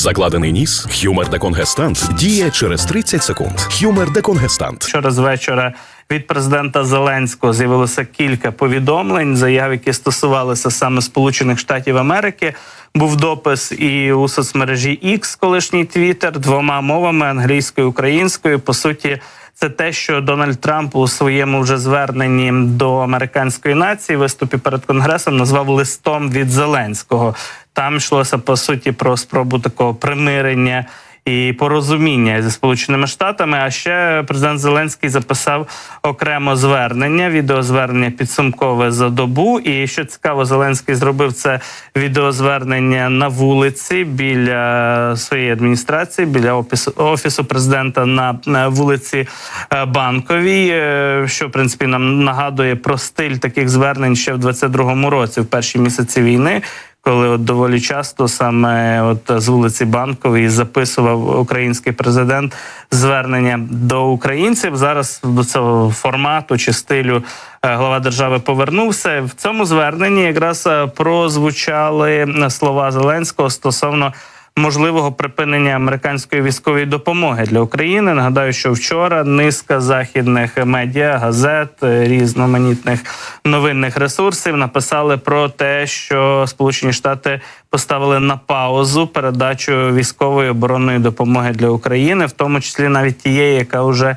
Закладений ніс, хюмер деконгестант діє через 30 секунд. Хюмер деконгестант. Вчора вечора від президента Зеленського з'явилося кілька повідомлень, заяв, які стосувалися саме Сполучених Штатів Америки. Був допис і у соцмережі X, колишній Twitter, двома мовами англійською і українською. По суті, це те, що Дональд Трамп у своєму вже зверненні до американської нації виступі перед конгресом назвав листом від Зеленського. Там йшлося по суті про спробу такого примирення і порозуміння зі сполученими штатами. А ще президент Зеленський записав окремо звернення, відеозвернення підсумкове за добу. І що цікаво, Зеленський зробив це відеозвернення на вулиці біля своєї адміністрації, біля офісу офісу президента на, на вулиці е, Банковій, е, що в принципі нам нагадує про стиль таких звернень ще в 22-му році, в перші місяці війни коли от доволі часто саме от з вулиці Банкової записував український президент звернення до українців. Зараз до цього формату чи стилю е, глава держави повернувся. В цьому зверненні якраз е, прозвучали слова Зеленського стосовно. Можливого припинення американської військової допомоги для України. Нагадаю, що вчора низка західних медіа, газет, е, різноманітних новинних ресурсів написали про те, що Сполучені Штати поставили на паузу передачу військової оборонної допомоги для України, в тому числі навіть тієї, яка вже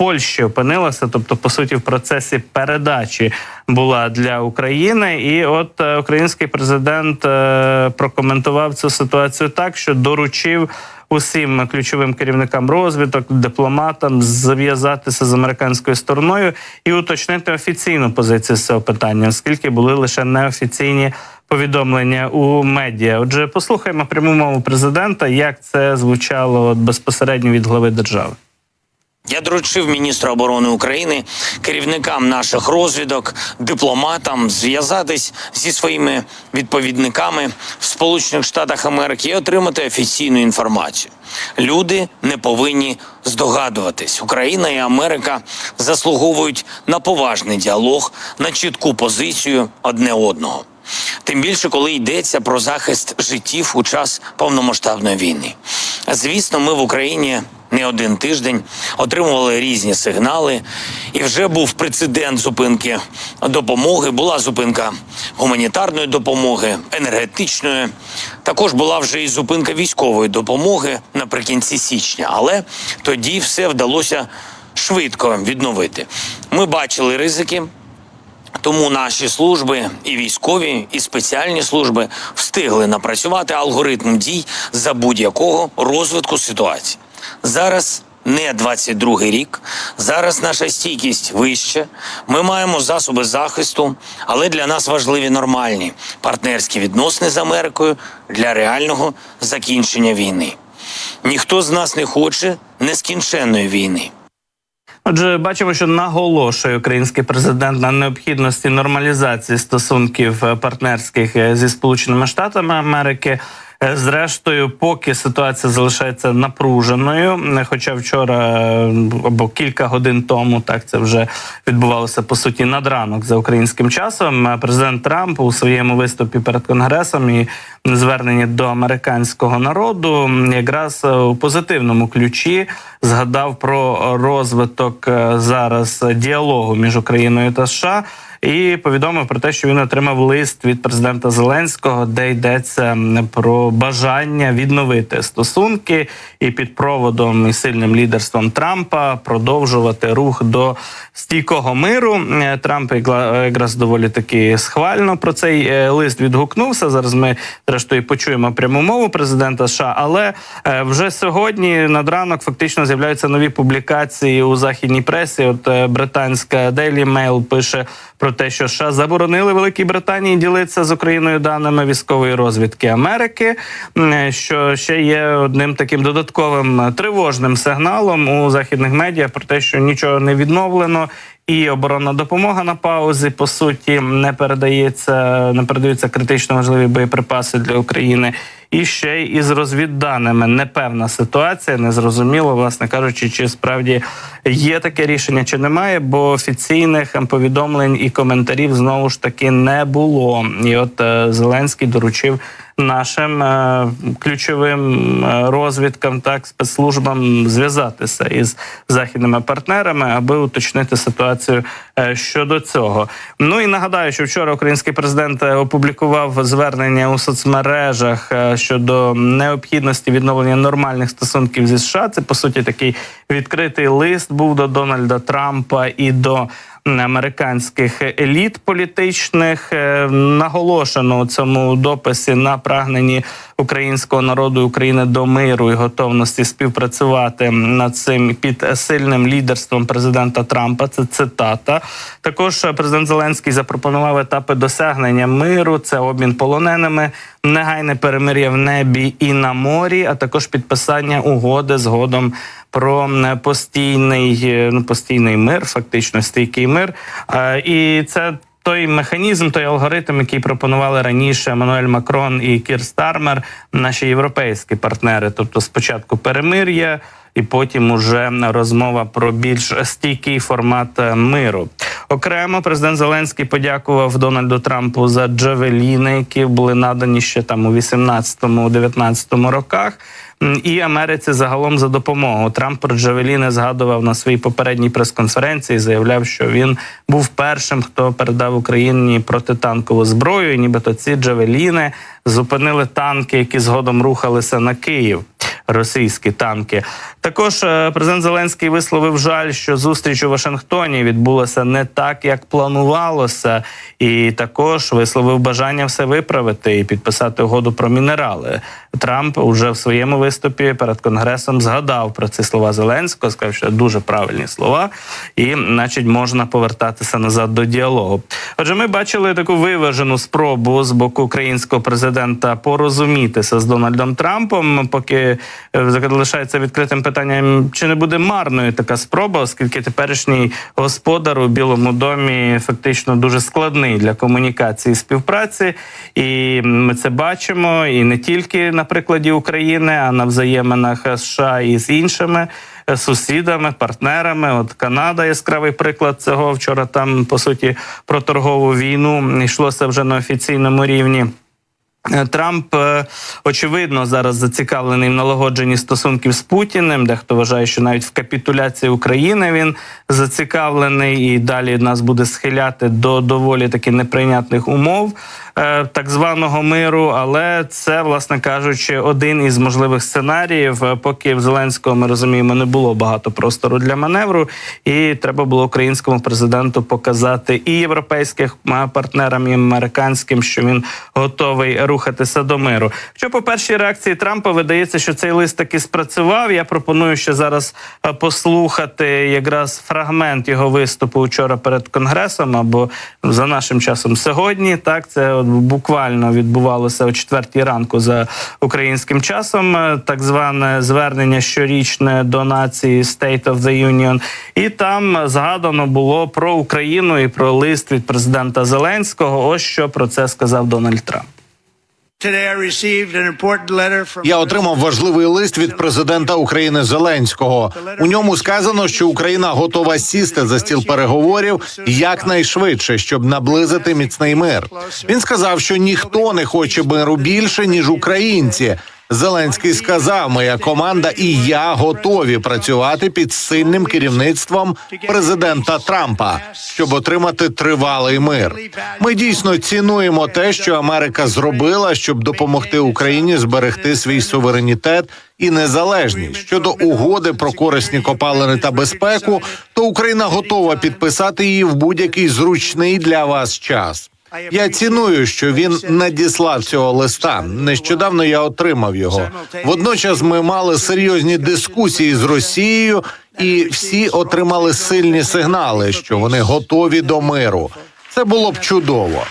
Польщі опинилася, тобто по суті в процесі передачі була для України. І от е, український президент е, прокоментував цю ситуацію так, що доручив. Усім ключовим керівникам розвиток, дипломатам зав'язатися з американською стороною і уточнити офіційну позицію з цього питання, оскільки були лише неофіційні повідомлення у медіа. Отже, послухаємо пряму мову президента, як це звучало безпосередньо від глави держави. Я доручив міністру оборони України, керівникам наших розвідок, дипломатам зв'язатись зі своїми відповідниками в Сполучених Штатах Америки і отримати офіційну інформацію. Люди не повинні здогадуватись. Україна і Америка заслуговують на поважний діалог, на чітку позицію одне одного. Тим більше, коли йдеться про захист життів у час повномасштабної війни. Звісно, ми в Україні не один тиждень отримували різні сигнали, і вже був прецедент зупинки допомоги. Була зупинка гуманітарної допомоги, енергетичної. Також була вже і зупинка військової допомоги наприкінці січня. Але тоді все вдалося швидко відновити. Ми бачили ризики. Тому наші служби, і військові, і спеціальні служби встигли напрацювати алгоритм дій за будь-якого розвитку ситуації. Зараз не 22-й рік. Зараз наша стійкість вища. Ми маємо засоби захисту, але для нас важливі нормальні партнерські відносини з Америкою для реального закінчення війни. Ніхто з нас не хоче нескінченної війни. Отже, бачимо, що наголошує український президент на необхідності нормалізації стосунків е, партнерських е, зі Сполученими Штатами Америки. Е, Зрештою, поки ситуація залишається напруженою, е, хоча вчора е, або кілька годин тому так це вже відбувалося по суті надранок за українським часом. Президент Трамп у своєму виступі перед конгресом і зверненні до американського народу якраз у позитивному ключі згадав про розвиток зараз діалогу між Україною та США. І повідомив про те, що він отримав лист від президента Зеленського, де йдеться про бажання відновити стосунки і під проводом і сильним лідерством Трампа продовжувати рух до стійкого миру. Е, Трамп якраз доволі таки схвально про цей е, лист відгукнувся. Зараз ми зрештою почуємо пряму мову президента США. Але е, вже сьогодні над ранок фактично з'являються нові публікації у західній пресі. От британська Daily Mail пише про те, що США заборонили Великій Британії ділитися з Україною даними військової розвідки Америки, що ще є одним таким додатковим е, тривожним сигналом у західних медіа про те, що нічого не відновлено. І оборонна допомога на паузі по суті не передається, не передаються критично важливі боєприпаси для України. і ще із розвідданими. Непевна ситуація, незрозуміло, власне кажучи, чи справді є таке рішення, чи немає, бо офіційних ем, повідомлень і коментарів знову ж таки не було. І от е, Зеленський доручив нашим е, ключовим е, розвідкам, так спецслужбам зв'язатися із західними партнерами, аби уточнити ситуацію е, щодо цього. Ну і нагадаю, що вчора український президент е, опублікував звернення у соцмережах е, щодо необхідності відновлення нормальних стосунків зі США. Це по суті такий відкритий лист був до Дональда Трампа і до американських еліт політичних Е, наголошено у цьому дописі на прагненні українського народу України до миру і готовності співпрацювати над цим під сильним лідерством президента Трампа. Це цитата. Також президент Зеленський запропонував етапи досягнення миру. Це обмін полоненими, негайне перемир'я в небі і на морі, а також підписання угоди згодом про постійний е, ну, постійний мир, фактично стійкий мир. Е, І це той механізм, той алгоритм, який пропонували раніше Мануель Макрон і Кір Стармер, наші європейські партнери. Тобто, спочатку перемир'я. І потім уже розмова про більш стійкий формат е, миру. Окремо президент Зеленський подякував Дональду Трампу за джавеліни, які були надані ще там у 18-19 роках. І Америці загалом за допомогу Трамп про Джавеліни згадував на своїй попередній прес-конференції. Заявляв, що він був першим, хто передав Україні протитанкову зброю. І нібито ці Джавеліни зупинили танки, які згодом рухалися на Київ. Російські танки також е, президент Зеленський висловив жаль, що зустріч у Вашингтоні відбулася не так, як планувалося, і також висловив бажання все виправити і підписати угоду про мінерали. Трамп уже в своєму виступі перед конгресом згадав про ці слова Зеленського, сказав, що дуже правильні слова, і, значить, можна повертатися назад до діалогу. Отже, ми бачили таку виважену спробу з боку українського президента порозумітися з Дональдом Трампом, поки е, залишається відкритим питанням, чи не буде марною така спроба, оскільки теперішній господар у Білому домі фактично дуже складний для комунікації і співпраці, і ми це бачимо і не тільки на прикладі України, а на взаєминах США і з іншими. е, Сусідами, партнерами, от Канада яскравий приклад цього. Вчора там по суті про торгову війну йшлося вже на офіційному рівні. Е, Трамп е, очевидно зараз зацікавлений в налагодженні стосунків з Путіним. Дехто вважає, що навіть в капітуляції України він зацікавлений і далі нас буде схиляти до доволі таки неприйнятних умов так званого миру. Але це, власне кажучи, один із можливих сценаріїв. Е, Поки в Зеленського ми розуміємо, не було багато простору для маневру, і треба було українському президенту показати і європейських е, партнерам, і американським, що він готовий рухатися до миру. Що по першій реакції Трампа видається, що цей лист таки спрацював. Я пропоную ще зараз е, послухати якраз фрагмент його виступу вчора перед конгресом, або за нашим часом сьогодні. Так це буквально відбувалося о четвертій ранку за українським часом. е, Так зване звернення щорічне до нації State of the Union. І там згадано було про Україну і про лист від президента Зеленського. Ось що про це сказав Дональд Трамп. Я отримав важливий лист від президента України Зеленського. У ньому сказано, що Україна готова сісти за стіл переговорів якнайшвидше, щоб наблизити міцний мир. Він сказав, що ніхто не хоче миру більше ніж українці. Зеленський сказав: моя команда і я готові працювати під сильним керівництвом президента Трампа, щоб отримати тривалий мир. Ми дійсно цінуємо те, що Америка зробила, щоб допомогти Україні зберегти свій суверенітет і незалежність щодо угоди про корисні копалини та безпеку. То Україна готова підписати її в будь-який зручний для вас час. Я ціную, що він надіслав цього листа. Нещодавно я отримав його. Водночас ми мали серйозні дискусії з Росією, і всі отримали сильні сигнали, що вони готові до миру. Це було б чудово.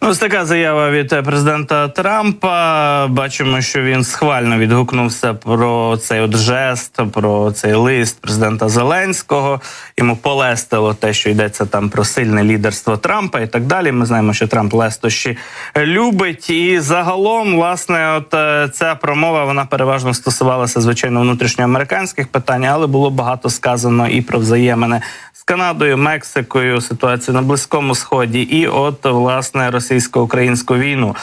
Ось така заява від е, президента Трампа. Бачимо, що він схвально відгукнувся про цей от жест, про цей лист президента Зеленського. Йому полестило те, що йдеться там про сильне лідерство Трампа і так далі. Ми знаємо, що Трамп лестощі любить. І загалом, власне, от е, ця промова вона переважно стосувалася звичайно внутрішньоамериканських питань, але було багато сказано і про взаємини Канадою, Мексикою, ситуацію на Близькому Сході, і от власне російсько-українську війну.